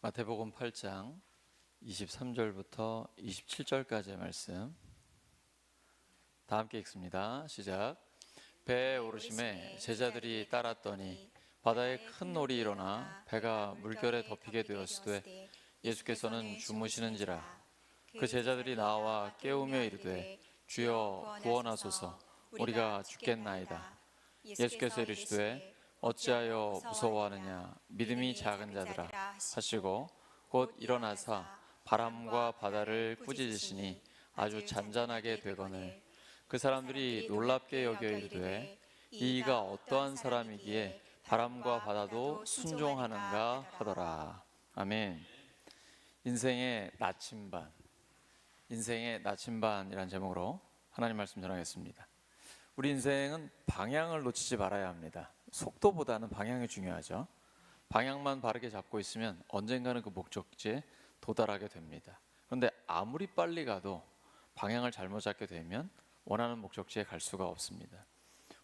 마태복음 8장 23절부터 27절까지의 말씀 다 함께 읽습니다. 시작. 배에 오르심에 제자들이 따랐더니 바다에 큰 놀이 일어나 배가 물결에 덮이게 되었으되 예수께서는 주무시는지라 그 제자들이 나와 깨우며 이르되 주여 구원하소서 우리가 죽겠나이다. 예수께서 이르시되 어찌하여 무서워하느냐? 믿음이 작은 자들아 하시고 곧 일어나사 바람과 바다를 꾸짖으시니 아주 잔잔하게 되거늘. 그 사람들이 놀랍게 여겨 이르되 이가 어떠한 사람이기에 바람과 바다도 순종하는가 하더라. 아멘. 인생의 나침반. 인생의 나침반이라는 제목으로 하나님 말씀 전하겠습니다. 우리 인생은 방향을 놓치지 말아야 합니다. 속도보다는 방향이 중요하죠. 방향만 바르게 잡고 있으면 언젠가는 그 목적지에 도달하게 됩니다. 그런데 아무리 빨리 가도 방향을 잘못 잡게 되면 원하는 목적지에 갈 수가 없습니다.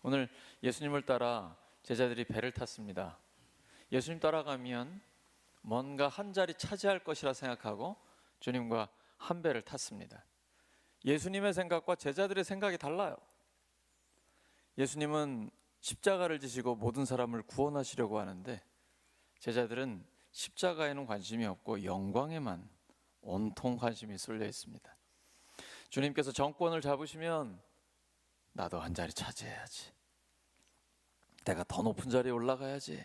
오늘 예수님을 따라 제자들이 배를 탔습니다. 예수님 따라가면 뭔가 한 자리 차지할 것이라 생각하고 주님과 한 배를 탔습니다. 예수님의 생각과 제자들의 생각이 달라요. 예수님은 십자가를 지시고 모든 사람을 구원하시려고 하는데 제자들은 십자가에는 관심이 없고 영광에만 온통 관심이 쏠려 있습니다. 주님께서 정권을 잡으시면 나도 한 자리 차지해야지. 내가 더 높은 자리에 올라가야지.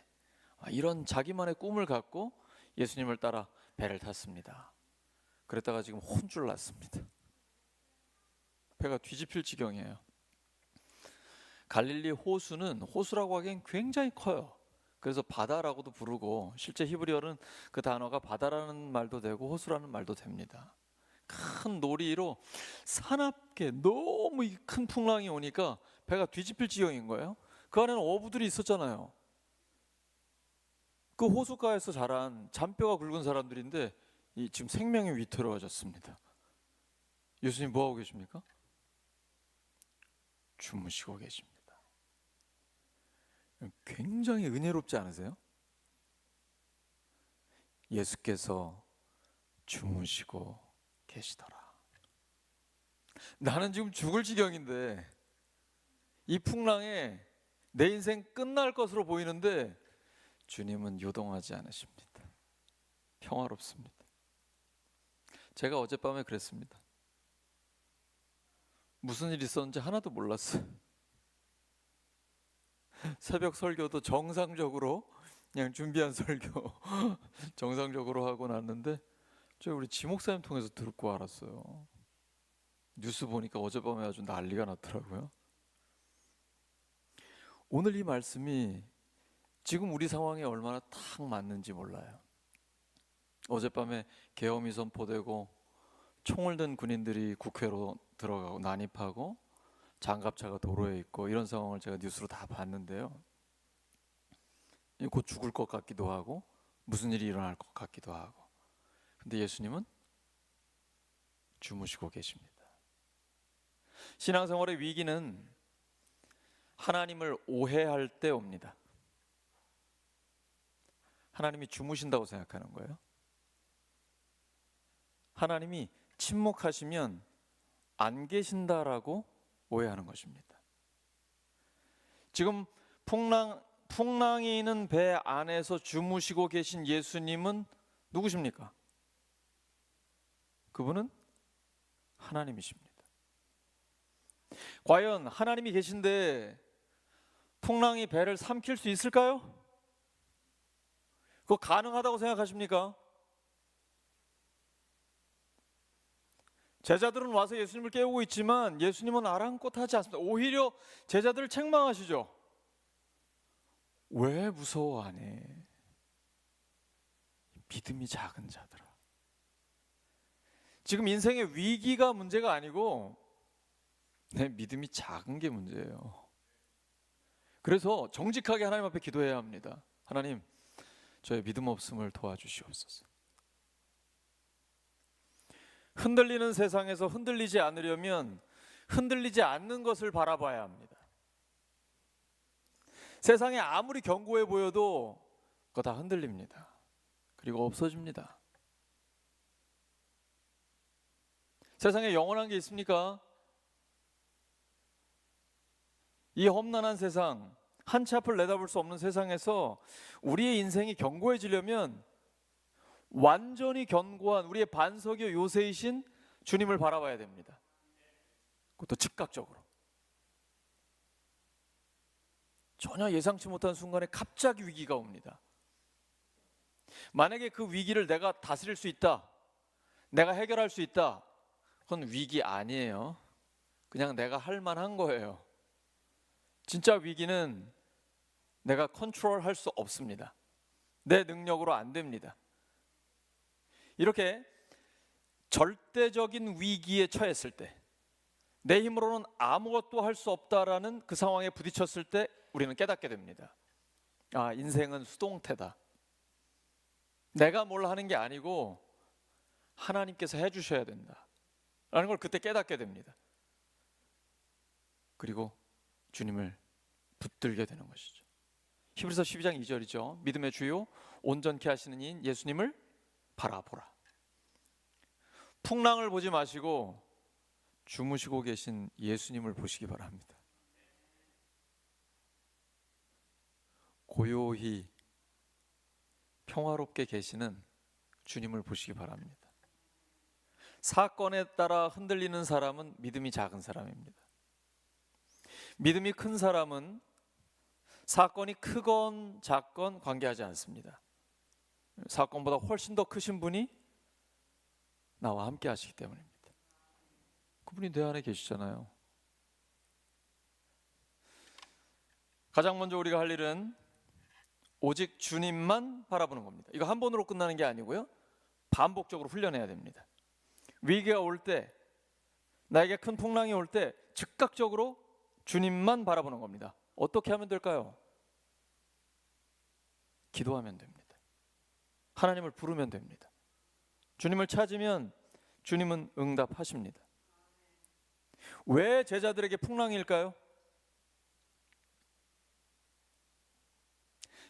아, 이런 자기만의 꿈을 갖고 예수님을 따라 배를 탔습니다. 그랬다가 지금 혼줄 났습니다. 배가 뒤집힐 지경이에요. 갈릴리 호수는 호수라고 하기엔 굉장히 커요. 그래서 바다라고도 부르고 실제 히브리어는 그 단어가 바다라는 말도 되고 호수라는 말도 됩니다. 큰 놀이로 사납게 너무 이큰 풍랑이 오니까 배가 뒤집힐 지경인 거예요. 그 안에는 어부들이 있었잖아요. 그 호숫가에서 자란 잔뼈가 굵은 사람들인데 이 지금 생명이 위태로워졌습니다. 예수님 뭐 하고 계십니까? 주무시고 계십니다. 굉장히 은혜롭지 않으세요? 예수께서 주무시고 계시더라. 나는 지금 죽을 지경인데 이 풍랑에 내 인생 끝날 것으로 보이는데 주님은 요동하지 않으십니다. 평화롭습니다. 제가 어젯밤에 그랬습니다. 무슨 일 있었는지 하나도 몰랐어요. 새벽 설교도 정상적으로 그냥 준비한 설교 정상적으로 하고 났는데 저 우리 지 목사님 통해서 듣고 알았어요. 뉴스 보니까 어젯밤에 아주 난리가 났더라고요. 오늘 이 말씀이 지금 우리 상황에 얼마나 딱 맞는지 몰라요. 어젯밤에 계엄이 선포되고 총을 든 군인들이 국회로 들어가고 난입하고 장갑차가 도로에 있고 이런 상황을 제가 뉴스로 다 봤는데요. 곧 죽을 것 같기도 하고 무슨 일이 일어날 것 같기도 하고. 근데 예수님은 주무시고 계십니다. 신앙생활의 위기는 하나님을 오해할 때 옵니다. 하나님이 주무신다고 생각하는 거예요. 하나님이 침묵하시면 안 계신다라고 오해하는 것입니다. 지금 풍랑 풍랑이 있는 배 안에서 주무시고 계신 예수님은 누구십니까? 그분은 하나님이십니다. 과연 하나님이 계신데 풍랑이 배를 삼킬 수 있을까요? 그거 가능하다고 생각하십니까? 제자들은 와서 예수님을 깨우고 있지만 예수님은 아랑곳하지 않습니다. 오히려 제자들을 책망하시죠. 왜 무서워하네? 믿음이 작은 자들아. 지금 인생의 위기가 문제가 아니고 내 믿음이 작은 게 문제예요. 그래서 정직하게 하나님 앞에 기도해야 합니다. 하나님, 저의 믿음 없음을 도와주시옵소서. 흔들리는 세상에서 흔들리지 않으려면 흔들리지 않는 것을 바라봐야 합니다. 세상에 아무리 견고해 보여도 그거 다 흔들립니다. 그리고 없어집니다. 세상에 영원한 게 있습니까? 이 험난한 세상, 한치 앞을 내다볼 수 없는 세상에서 우리의 인생이 견고해지려면 완전히 견고한 우리의 반석의 요새이신 주님을 바라봐야 됩니다. 그것도 즉각적으로. 전혀 예상치 못한 순간에 갑자기 위기가 옵니다. 만약에 그 위기를 내가 다스릴 수 있다. 내가 해결할 수 있다. 그건 위기 아니에요. 그냥 내가 할 만한 거예요. 진짜 위기는 내가 컨트롤 할 수 없습니다. 내 능력으로 안 됩니다. 이렇게 절대적인 위기에 처했을 때, 내 힘으로는 아무것도 할 수 없다라는 그 상황에 부딪혔을 때 우리는 깨닫게 됩니다. 아, 인생은 수동태다. 내가 뭘 하는 게 아니고 하나님께서 해 주셔야 된다. 라는 걸 그때 깨닫게 됩니다. 그리고 주님을 붙들게 되는 것이죠. 히브리서 12장 2절이죠. 믿음의 주요 온전케 하시는 이인 예수님을 바라보라. 풍랑을 보지 마시고 주무시고 계신 예수님을 보시기 바랍니다. 고요히 평화롭게 계시는 주님을 보시기 바랍니다. 사건에 따라 흔들리는 사람은 믿음이 작은 사람입니다. 믿음이 큰 사람은 사건이 크건 작건 관계하지 않습니다. 사건보다 훨씬 더 크신 분이 나와 함께 하시기 때문입니다. 그분이 내 안에 계시잖아요. 가장 먼저 우리가 할 일은 오직 주님만 바라보는 겁니다. 이거 한 번으로 끝나는 게 아니고요. 반복적으로 훈련해야 됩니다. 위기가 올 때, 나에게 큰 풍랑이 올 때 즉각적으로 주님만 바라보는 겁니다. 어떻게 하면 될까요? 기도하면 됩니다. 하나님을 부르면 됩니다. 주님을 찾으면 주님은 응답하십니다. 왜 제자들에게 풍랑일까요?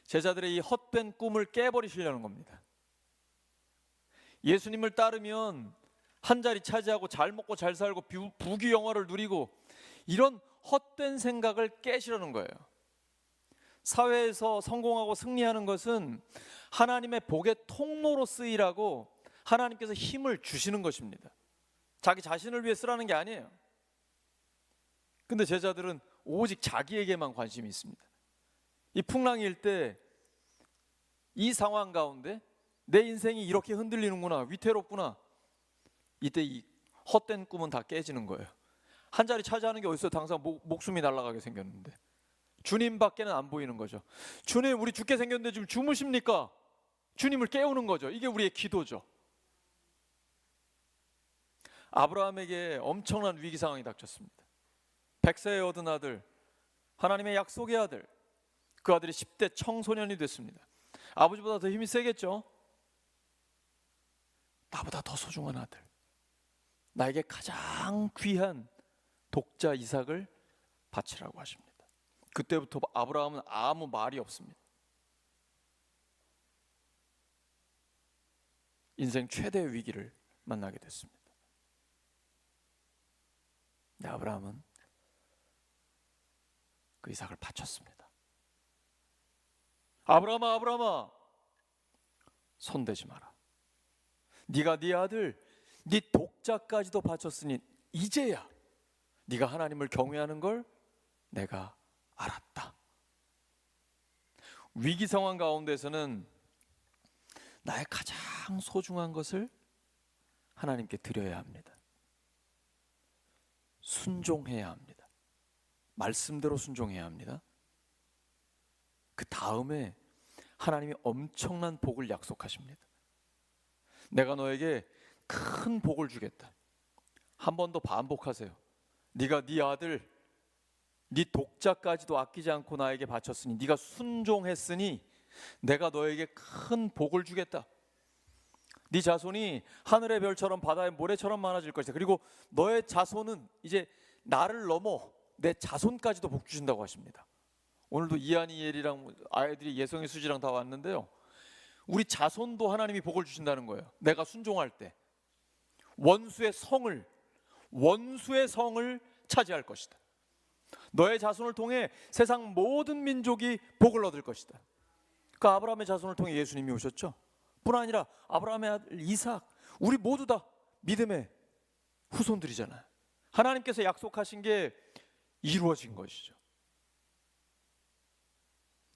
제자들의 이 헛된 꿈을 깨버리시려는 겁니다. 예수님을 따르면 한 자리 차지하고 잘 먹고 잘 살고 부- 부귀 영화를 누리고 이런 헛된 생각을 깨시려는 거예요. 사회에서 성공하고 승리하는 것은 하나님의 복의 통로로 쓰이라고 하나님께서 힘을 주시는 것입니다. 자기 자신을 위해 쓰라는 게 아니에요. 근데 제자들은 오직 자기에게만 관심이 있습니다. 이 풍랑일 때 이 상황 가운데 내 인생이 이렇게 흔들리는구나, 위태롭구나. 이때 이 헛된 꿈은 다 깨지는 거예요. 한 자리 차지하는 게 어딨어요? 당장 목, 목숨이 날아가게 생겼는데. 주님밖에는 안 보이는 거죠. 주님, 우리 죽게 생겼는데 지금 주무십니까? 주님을 깨우는 거죠. 이게 우리의 기도죠. 아브라함에게 엄청난 위기 상황이 닥쳤습니다. 백세에 얻은 아들, 하나님의 약속의 아들, 그 아들이 10대 청소년이 됐습니다. 아버지보다 더 힘이 세겠죠? 나보다 더 소중한 아들, 나에게 가장 귀한 독자 이삭을 바치라고 하십니다. 그때부터 아브라함은 아무 말이 없습니다. 인생 최대의 위기를 만나게 됐습니다. 근데 아브라함은 그 이삭을 바쳤습니다. 아브라함아 아브라함아 손대지 마라. 네가 네 아들 네 독자까지도 바쳤으니 이제야 네가 하나님을 경외하는 걸 내가 알았다. 위기 상황 가운데서는 나의 가장 소중한 것을 하나님께 드려야 합니다. 순종해야 합니다. 말씀대로 순종해야 합니다. 그 다음에 하나님이 엄청난 복을 약속하십니다. 내가 너에게 큰 복을 주겠다. 한 번 더 반복하세요. 네가 네 아들 네 독자까지도 아끼지 않고 나에게 바쳤으니 네가 순종했으니 내가 너에게 큰 복을 주겠다. 네 자손이 하늘의 별처럼 바다의 모래처럼 많아질 것이다. 그리고 너의 자손은 이제 나를 넘어 내 자손까지도 복 주신다고 하십니다. 오늘도 이한이 예리랑 아이들이 예성이 수지랑 다 왔는데요. 우리 자손도 하나님이 복을 주신다는 거예요. 내가 순종할 때 원수의 성을 원수의 성을 차지할 것이다. 너의 자손을 통해 세상 모든 민족이 복을 얻을 것이다. 그 아브라함의 자손을 통해 예수님이 오셨죠. 뿐 아니라 아브라함의 아들 이삭 우리 모두 다 믿음의 후손들이잖아요. 하나님께서 약속하신 게 이루어진 것이죠.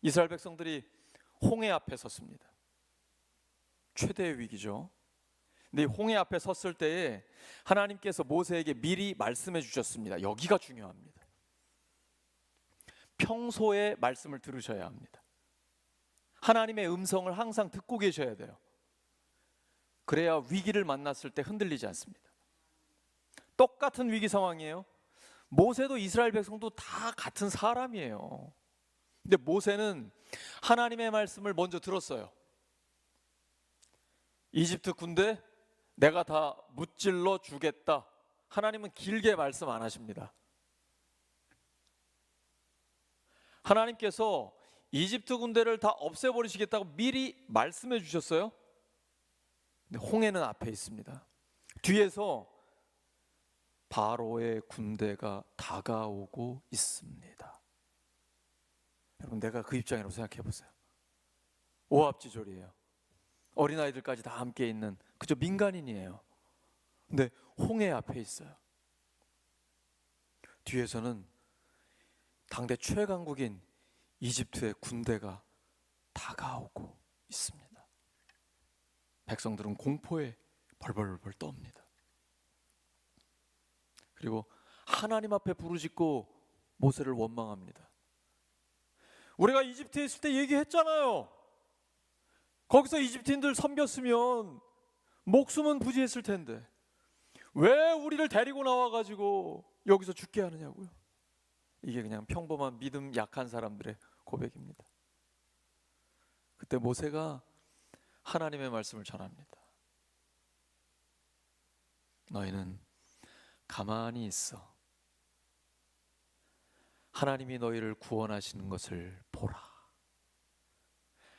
이스라엘 백성들이 홍해 앞에 섰습니다. 최대의 위기죠. 근데 이 홍해 앞에 섰을 때에 하나님께서 모세에게 미리 말씀해 주셨습니다. 여기가 중요합니다. 평소에 말씀을 들으셔야 합니다. 하나님의 음성을 항상 듣고 계셔야 돼요. 그래야 위기를 만났을 때 흔들리지 않습니다. 똑같은 위기 상황이에요. 모세도 이스라엘 백성도 다 같은 사람이에요. 근데 모세는 하나님의 말씀을 먼저 들었어요. 이집트 군대 내가 다 무찔러 주겠다. 하나님은 길게 말씀 안 하십니다. 하나님께서 이집트 군대를 다 없애버리시겠다고 미리 말씀해 주셨어요. 근데 홍해는 앞에 있습니다. 뒤에서 바로의 군대가 다가오고 있습니다. 여러분 내가 그 입장이라고 생각해 보세요. 오합지졸이에요. 어린아이들까지 다 함께 있는 그저 민간인이에요. 근데 홍해 앞에 있어요. 뒤에서는 당대 최강국인 이집트의 군대가 다가오고 있습니다. 백성들은 공포에 벌벌벌 떱니다. 그리고 하나님 앞에 부르짖고 모세를 원망합니다. 우리가 이집트에 있을 때 얘기했잖아요. 거기서 이집트인들 섬겼으면 목숨은 부지했을 텐데 왜 우리를 데리고 나와 가지고 여기서 죽게 하느냐고요. 이게 그냥 평범한 믿음 약한 사람들의 고백입니다. 그때 모세가 하나님의 말씀을 전합니다. 너희는 가만히 있어. 하나님이 너희를 구원하시는 것을 보라.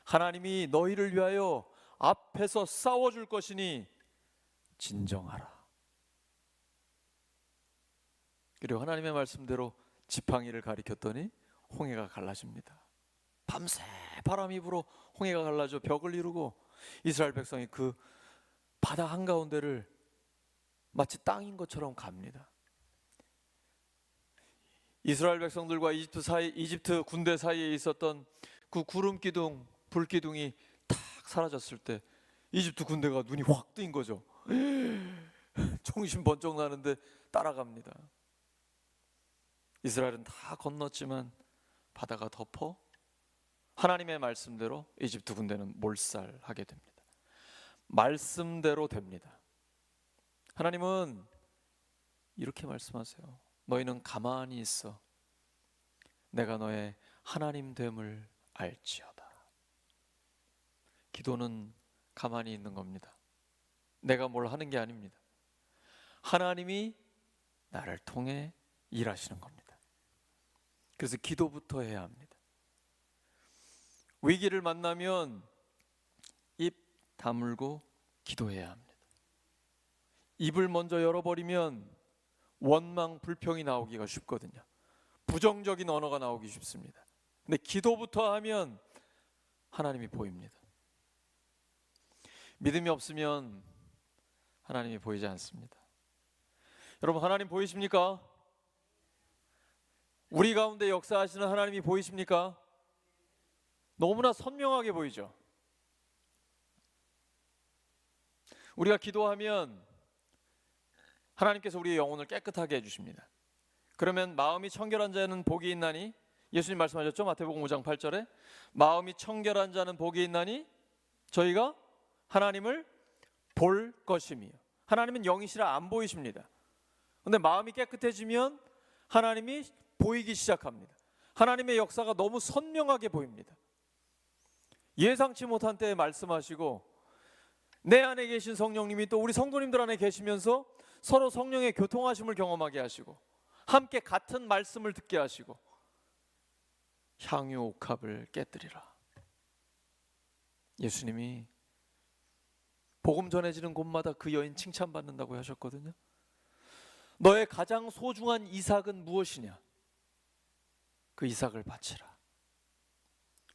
하나님이 너희를 위하여 앞에서 싸워줄 것이니 진정하라. 그리고 하나님의 말씀대로 지팡이를 가리켰더니 홍해가 갈라집니다. 밤새 바람이 불어 홍해가 갈라져 벽을 이루고 이스라엘 백성이 그 바다 한가운데를 마치 땅인 것처럼 갑니다. 이스라엘 백성들과 이집트 사이 이집트 군대 사이에 있었던 그 구름 기둥, 불 기둥이 탁 사라졌을 때 이집트 군대가 눈이 확 뜨인 거죠. 정신 번쩍 나는데 따라갑니다. 이스라엘은 다 건넜지만 바다가 덮어 하나님의 말씀대로 이집트 군대는 몰살하게 됩니다. 말씀대로 됩니다. 하나님은 이렇게 말씀하세요. 너희는 가만히 있어. 내가 너의 하나님 됨을 알지어다. 기도는 가만히 있는 겁니다. 내가 뭘 하는 게 아닙니다. 하나님이 나를 통해 일하시는 겁니다. 그래서 기도부터 해야 합니다. 위기를 만나면 입 다물고 기도해야 합니다. 입을 먼저 열어버리면 원망, 불평이 나오기가 쉽거든요. 부정적인 언어가 나오기 쉽습니다. 근데 기도부터 하면 하나님이 보입니다. 믿음이 없으면 하나님이 보이지 않습니다. 여러분 하나님 보이십니까? 우리 가운데 역사하시는 하나님이 보이십니까? 너무나 선명하게 보이죠. 우리가 기도하면 하나님께서 우리의 영혼을 깨끗하게 해주십니다. 그러면 마음이 청결한 자는 복이 있나니 예수님 말씀하셨죠 마태복음 5장 8절에 마음이 청결한 자는 복이 있나니 저희가 하나님을 볼 것이며 하나님은 영이시라 안 보이십니다. 근데 마음이 깨끗해지면 하나님이 보이기 시작합니다. 하나님의 역사가 너무 선명하게 보입니다. 예상치 못한 때에 말씀하시고 내 안에 계신 성령님이 또 우리 성도님들 안에 계시면서 서로 성령의 교통하심을 경험하게 하시고 함께 같은 말씀을 듣게 하시고 향유 옥합을 깨뜨리라. 예수님이 복음 전해지는 곳마다 그 여인 칭찬받는다고 하셨거든요. 너의 가장 소중한 이삭은 무엇이냐? 그 이삭을 바치라.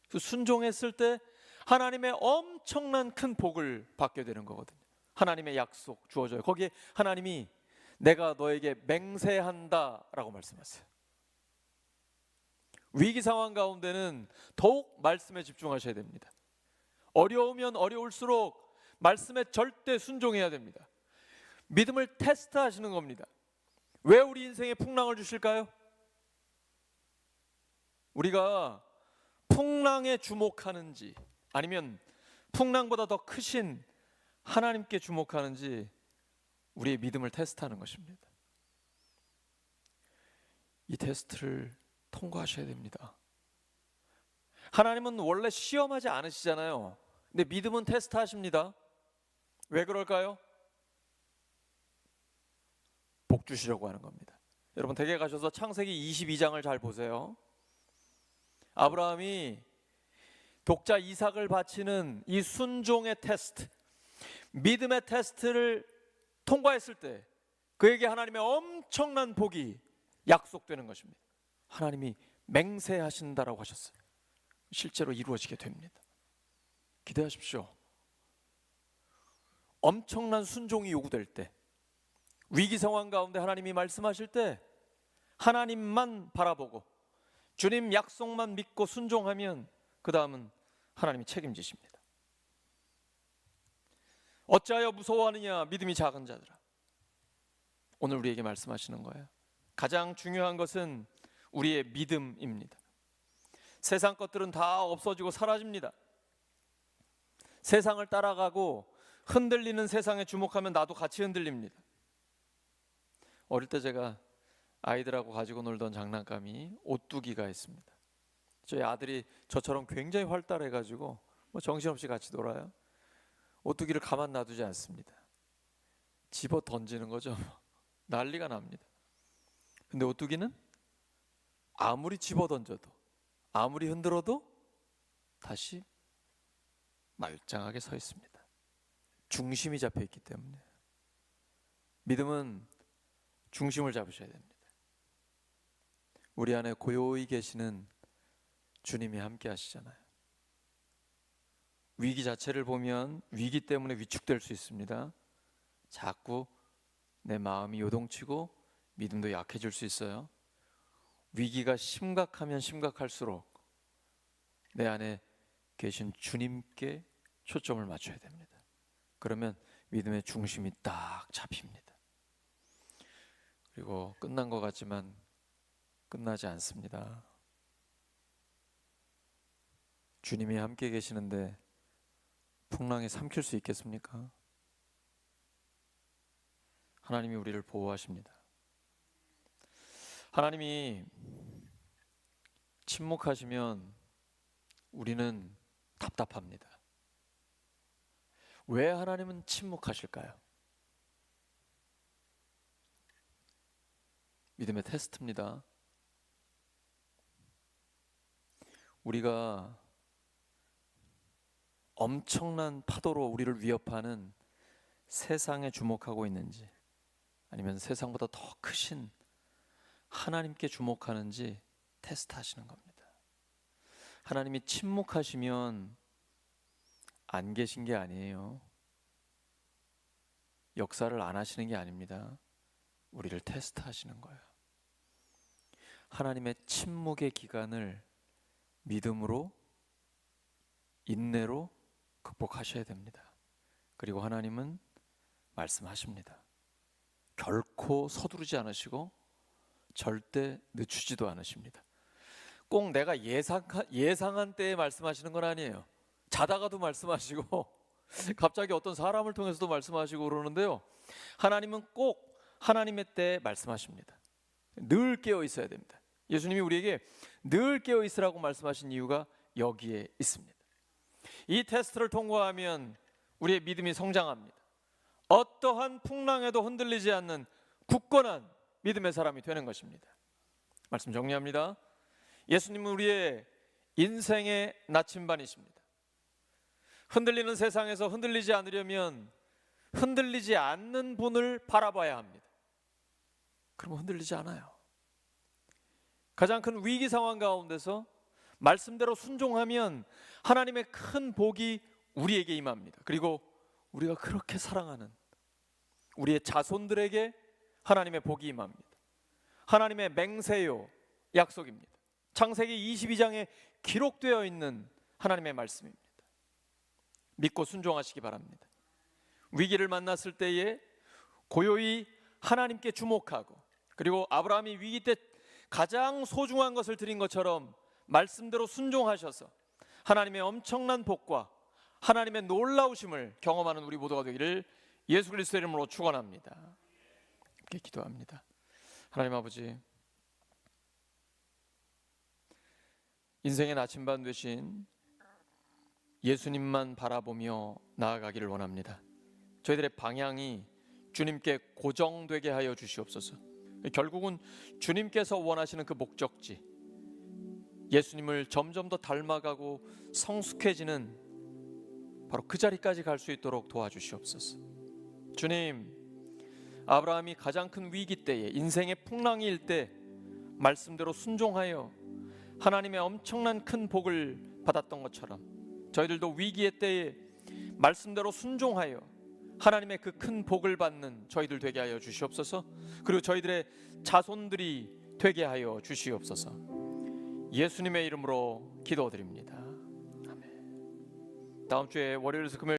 그 순종했을 때 하나님의 엄청난 큰 복을 받게 되는 거거든요. 하나님의 약속 주어져요. 거기에 하나님이 내가 너에게 맹세한다라고 말씀하세요. 위기 상황 가운데는 더욱 말씀에 집중하셔야 됩니다. 어려우면 어려울수록 말씀에 절대 순종해야 됩니다. 믿음을 테스트하시는 겁니다. 왜 우리 인생에 풍랑을 주실까요? 우리가 풍랑에 주목하는지 아니면 풍랑보다 더 크신 하나님께 주목하는지 우리의 믿음을 테스트하는 것입니다. 이 테스트를 통과하셔야 됩니다. 하나님은 원래 시험하지 않으시잖아요. 근데 믿음은 테스트하십니다. 왜 그럴까요? 복 주시려고 하는 겁니다. 여러분 댁에 가셔서 창세기 22장을 잘 보세요. 아브라함이 독자 이삭을 바치는 이 순종의 테스트, 믿음의 테스트를 통과했을 때 그에게 하나님의 엄청난 복이 약속되는 것입니다. 하나님이 맹세하신다라고 하셨어요. 실제로 이루어지게 됩니다. 기대하십시오. 엄청난 순종이 요구될 때, 위기 상황 가운데 하나님이 말씀하실 때, 하나님만 바라보고 주님 약속만 믿고 순종하면 그 다음은 하나님이 책임지십니다. 어찌하여 무서워하느냐 믿음이 작은 자들아. 오늘 우리에게 말씀하시는 거예요. 가장 중요한 것은 우리의 믿음입니다. 세상 것들은 다 없어지고 사라집니다. 세상을 따라가고 흔들리는 세상에 주목하면 나도 같이 흔들립니다. 어릴 때 제가 아이들하고 가지고 놀던 장난감이 오뚜기가 있습니다. 저희 아들이 저처럼 굉장히 활달해가지고 뭐 정신없이 같이 놀아요. 오뚜기를 가만 놔두지 않습니다. 집어 던지는 거죠. 난리가 납니다. 근데 오뚜기는 아무리 집어 던져도 아무리 흔들어도 다시 말짱하게 서 있습니다. 중심이 잡혀 있기 때문에 믿음은 중심을 잡으셔야 됩니다. 우리 안에 고요히 계시는 주님이 함께 하시잖아요. 위기 자체를 보면 위기 때문에 위축될 수 있습니다. 자꾸 내 마음이 요동치고 믿음도 약해질 수 있어요. 위기가 심각하면 심각할수록 내 안에 계신 주님께 초점을 맞춰야 됩니다. 그러면 믿음의 중심이 딱 잡힙니다. 그리고 끝난 것 같지만 끝나지 않습니다. 주님이 함께 계시는데 풍랑에 삼킬 수 있겠습니까? 하나님이 우리를 보호하십니다. 하나님이 침묵하시면 우리는 답답합니다. 왜 하나님은 침묵하실까요? 믿음의 테스트입니다. 우리가 엄청난 파도로 우리를 위협하는 세상에 주목하고 있는지 아니면 세상보다 더 크신 하나님께 주목하는지 테스트 하시는 겁니다. 하나님이 침묵하시면 안 계신 게 아니에요. 역사를 안 하시는 게 아닙니다. 우리를 테스트 하시는 거예요. 하나님의 침묵의 기간을 믿음으로 인내로 극복하셔야 됩니다. 그리고 하나님은 말씀하십니다. 결코 서두르지 않으시고 절대 늦추지도 않으십니다. 꼭 내가 예상 예상한 때에 말씀하시는 건 아니에요. 자다가도 말씀하시고 갑자기 어떤 사람을 통해서도 말씀하시고 그러는데요. 하나님은 꼭 하나님의 때에 말씀하십니다. 늘 깨어 있어야 됩니다. 예수님이 우리에게 늘 깨어 있으라고 말씀하신 이유가 여기에 있습니다. 이 테스트를 통과하면 우리의 믿음이 성장합니다. 어떠한 풍랑에도 흔들리지 않는 굳건한 믿음의 사람이 되는 것입니다. 말씀 정리합니다. 예수님은 우리의 인생의 나침반이십니다. 흔들리는 세상에서 흔들리지 않으려면 흔들리지 않는 분을 바라봐야 합니다. 그러면 흔들리지 않아요. 가장 큰 위기 상황 가운데서 말씀대로 순종하면 하나님의 큰 복이 우리에게 임합니다. 그리고 우리가 그렇게 사랑하는 우리의 자손들에게 하나님의 복이 임합니다. 하나님의 맹세요 약속입니다. 창세기 22장에 기록되어 있는 하나님의 말씀입니다. 믿고 순종하시기 바랍니다. 위기를 만났을 때에 고요히 하나님께 주목하고 그리고 아브라함이 위기 때 가장 소중한 것을 드린 것처럼 말씀대로 순종하셔서 하나님의 엄청난 복과 하나님의 놀라우심을 경험하는 우리 모두가 되기를 예수 그리스도의 이름으로 축원합니다. 함께 기도합니다. 하나님 아버지 인생의 나침반 되신 예수님만 바라보며 나아가기를 원합니다. 저희들의 방향이 주님께 고정되게 하여 주시옵소서. 결국은 주님께서 원하시는 그 목적지 예수님을 점점 더 닮아가고 성숙해지는 바로 그 자리까지 갈 수 있도록 도와주시옵소서. 주님, 아브라함이 가장 큰 위기 때에 인생의 풍랑일 때 말씀대로 순종하여 하나님의 엄청난 큰 복을 받았던 것처럼 저희들도 위기의 때에 말씀대로 순종하여 하나님의 그 큰 복을 받는 저희들 되게 하여 주시옵소서. 그리고 저희들의 자손들이 되게 하여 주시옵소서. 예수님의 이름으로 기도드립니다. 아멘. 다음 주에 월요일에서 금요일